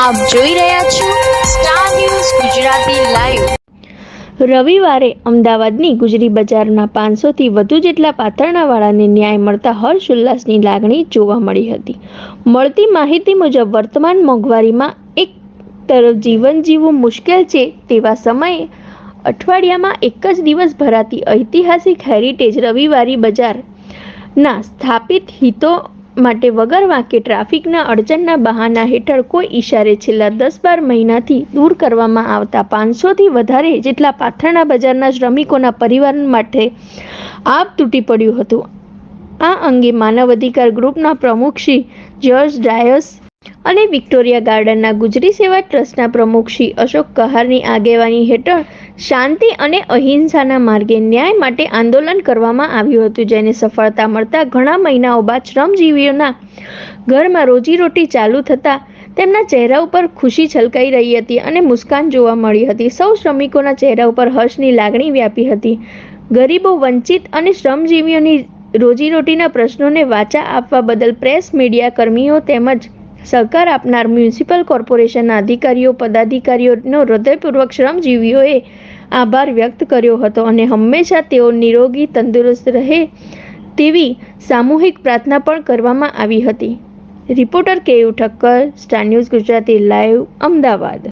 આપ જોઈ રહ્યા છો સ્ટાર ન્યૂઝ ગુજરાતી લાઈવ રવિવારે અમદાવાદની ગુજરી બજારના પાંચસોથી વધુ જેટલા પાથરણાવાળાને ન્યાય મળતા હર્ષ ઉલ્લાસની લાગણી જોવા મળી હતી. મળતી માહિતી મુજબ વર્તમાન મોંઘવારીમાં એક તરફ જીવન જીવવું મુશ્કેલ છે તેવા સમયે અઠવાડિયામાં એક જ દિવસ ભરાતી ઐતિહાસિક હેરિટેજ રવિવારી બજારના સ્થાપિત હિતો માટે વગર વાંકે ટ્રાફિકના અડચણના બહાના હેઠળ કોઈ ઈશારે છેલ્લા દસ બાર મહિનાથી દૂર કરવામાં આવતા પાંચસોથી વધારે જેટલા પાથરણા બજારના શ્રમિકોના પરિવાર માટે આપ તૂટી પડ્યું હતું. આ અંગે માનવ અધિકાર ગ્રુપના પ્રમુખ શ્રી જ્યોર્જ ડાયસ અને વિક્ટોરિયા ગાર્ડનના ગુજરી સેવા ટ્રસ્ટના પ્રમુખ શ્રી અશોક કહારની આગેવાની હેઠળ શાંતિ અને અહિંસાના માર્ગે ન્યાય માટે આંદોલન કરવામાં આવ્યું હતું, જેને સફળતા મળતા ઘણા મહિનાઓ બાદ શ્રમજીવીઓના ઘરમાં રોજીરોટી ચાલુ થતાં તેમના ચહેરા ઉપર ખુશી છલકાઈ રહી હતી અને મુસ્કાન જોવા મળી હતી. સૌ શ્રમિકોના ચહેરા ઉપર હર્ષની લાગણી વ્યાપી હતી. ગરીબો વંચિત અને શ્રમજીવીઓની રોજીરોટીના પ્રશ્નોને વાચા આપવા બદલ પ્રેસ મીડિયા કર્મીઓ તેમજ સહકાર આપનાર મ્યુનિસિપલ કોર્પોરેશનના અધિકારીઓ, પદાધિકારીઓનો હૃદયપૂર્વક શ્રમજીવીઓએ આભાર વ્યક્ત કર્યો હતો અને હંમેશા તેઓ નિરોગી, તંદુરસ્ત રહે તેવી સામૂહિક પ્રાર્થના પણ કરવામાં આવી હતી. Reporter Keyu Thakkar star news Gujarati live, Ahmedabad.